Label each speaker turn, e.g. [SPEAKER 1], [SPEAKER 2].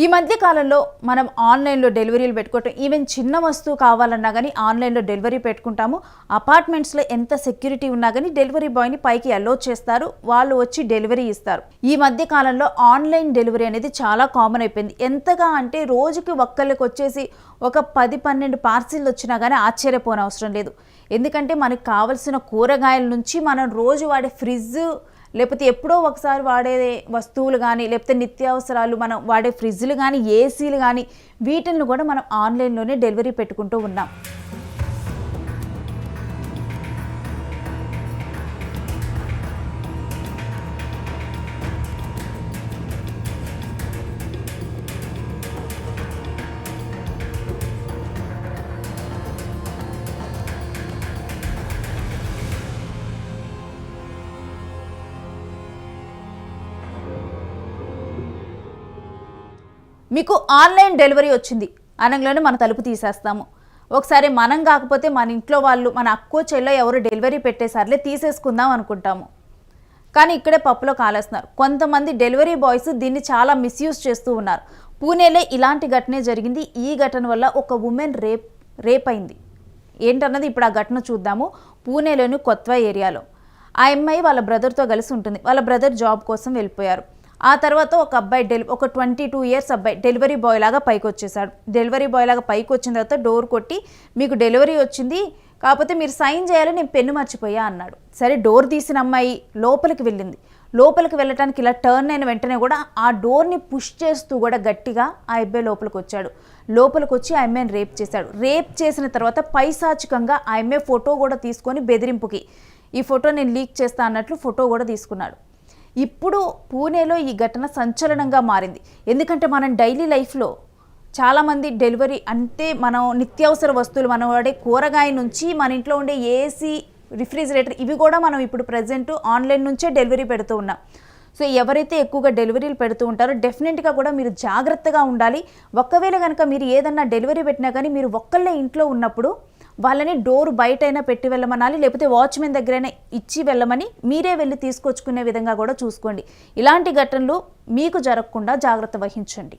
[SPEAKER 1] ఈ మధ్య కాలంలో మనం ఆన్లైన్లో డెలివరీలు పెట్టుకోవటం ఈవెన్ చిన్న వస్తువు కావాలన్నా కానీ ఆన్లైన్లో డెలివరీ పెట్టుకుంటాము. అపార్ట్మెంట్స్లో ఎంత సెక్యూరిటీ ఉన్నా కానీ డెలివరీ బాయ్ని పైకి అలో చేస్తారు వాళ్ళు వచ్చి డెలివరీ ఇస్తారు. ఈ మధ్య కాలంలో ఆన్లైన్ డెలివరీ అనేది చాలా కామన్ అయిపోయింది. ఎంతగా అంటే రోజుకి ఒక్కళ్ళకి వచ్చేసి ఒక పది పన్నెండు పార్సిల్ వచ్చినా కానీ ఆశ్చర్యపోనవసరం లేదు. ఎందుకంటే మనకు కావలసిన కూరగాయల నుంచి మనం రోజు వాడే ఫ్రిడ్జ్ లేకపోతే ఎప్పుడో ఒకసారి వాడే వస్తువులు కానీ లేకపోతే నిత్యావసరాలు మనం వాడే ఫ్రిడ్జ్లు కానీ ఏసీలు కానీ వీటిని కూడా మనం ఆన్లైన్లోనే డెలివరీ పెట్టుకుంటూ ఉన్నాం. మీకు ఆన్లైన్ డెలివరీ వచ్చింది. అనగానే మన తలుపు తీసేస్తాము. ఒకసారి మనం కాకపోతే మన ఇంట్లో వాళ్ళు మన అక్కో చెల్లో ఎవరు డెలివరీ పెట్టేసారులే తీసేసుకుందాం అనుకుంటాము. కానీ ఇక్కడే పప్పులో కాలేస్తున్నారు. కొంతమంది డెలివరీ బాయ్స్ దీన్ని చాలా మిస్యూజ్ చేస్తూ ఉన్నారు. పూణేలో ఇలాంటి ఘటనే జరిగింది. ఈ ఘటన వల్ల ఒక ఉమెన్ రేప్ రేప్ అయింది. ఏంటన్నది ఇప్పుడు ఆ ఘటన చూద్దాము. పూణేలోని కొత్వ ఏరియాలో. ఆ అమ్మాయి వాళ్ళ బ్రదర్తో కలిసి ఉంటుంది. వాళ్ళ బ్రదర్ జాబ్ కోసం వెళ్ళిపోయారు. ఆ తర్వాత ఒక అబ్బాయి డెలి ఒక ట్వంటీ టూ ఇయర్స్ అబ్బాయి డెలివరీ బాయ్ లాగా పైకి వచ్చేసాడు. డెలివరీ బాయ్ లాగా పైకి వచ్చిన తర్వాత డోర్ కొట్టి మీకు డెలివరీ వచ్చింది కాకపోతే మీరు సైన్ చేయాలి నేను పెన్ను మర్చిపోయా అన్నాడు. సరే డోర్ తీసిన అమ్మాయి లోపలికి వెళ్ళింది. లోపలికి వెళ్ళటానికి ఇలా టర్న్ అయిన వెంటనే కూడా ఆ డోర్ని పుష్ చేస్తూ కూడా గట్టిగా ఆ అబ్బాయి లోపలికి వచ్చాడు. లోపలికి వచ్చి ఆ అమ్మాయిని రేప్ చేశాడు. రేప్ చేసిన తర్వాత పైశాచికంగా ఆ అమ్మాయి ఫోటో కూడా తీసుకొని బెదిరింపుకి ఈ ఫోటో నేను లీక్ చేస్తా అన్నట్లు ఫోటో కూడా తీసుకున్నాడు. ఇప్పుడు పూణేలో ఈ ఘటన సంచలనంగా మారింది. ఎందుకంటే మనం డైలీ లైఫ్లో చాలామంది డెలివరీ అంటే మనం నిత్యావసర వస్తువులు మనం వాడే కూరగాయ నుంచి మన ఇంట్లో ఉండే ఏసీ రిఫ్రిజిరేటర్ ఇవి కూడా మనం ఇప్పుడు ప్రజెంట్ ఆన్లైన్ నుంచే డెలివరీ పెడుతూ ఉన్నాం. సో ఎవరైతే ఎక్కువగా డెలివరీలు పెడుతూ ఉంటారో డెఫినెట్గా కూడా మీరు జాగ్రత్తగా ఉండాలి. ఒకవేళ కనుక మీరు ఏదన్నా డెలివరీ పెట్టినా కానీ మీరు ఒక్కళ్ళే ఇంట్లో ఉన్నప్పుడు వాళ్ళని డోర్ బయటైనా పెట్టి వెళ్ళమనాలి లేకపోతే వాచ్మెన్ దగ్గరైనా ఇచ్చి వెళ్ళమని మీరే వెళ్ళి తీసుకొచ్చుకునే విధంగా కూడా చూసుకోండి. ఇలాంటి ఘటనలు మీకు జరగకుండా జాగ్రత్త వహించండి.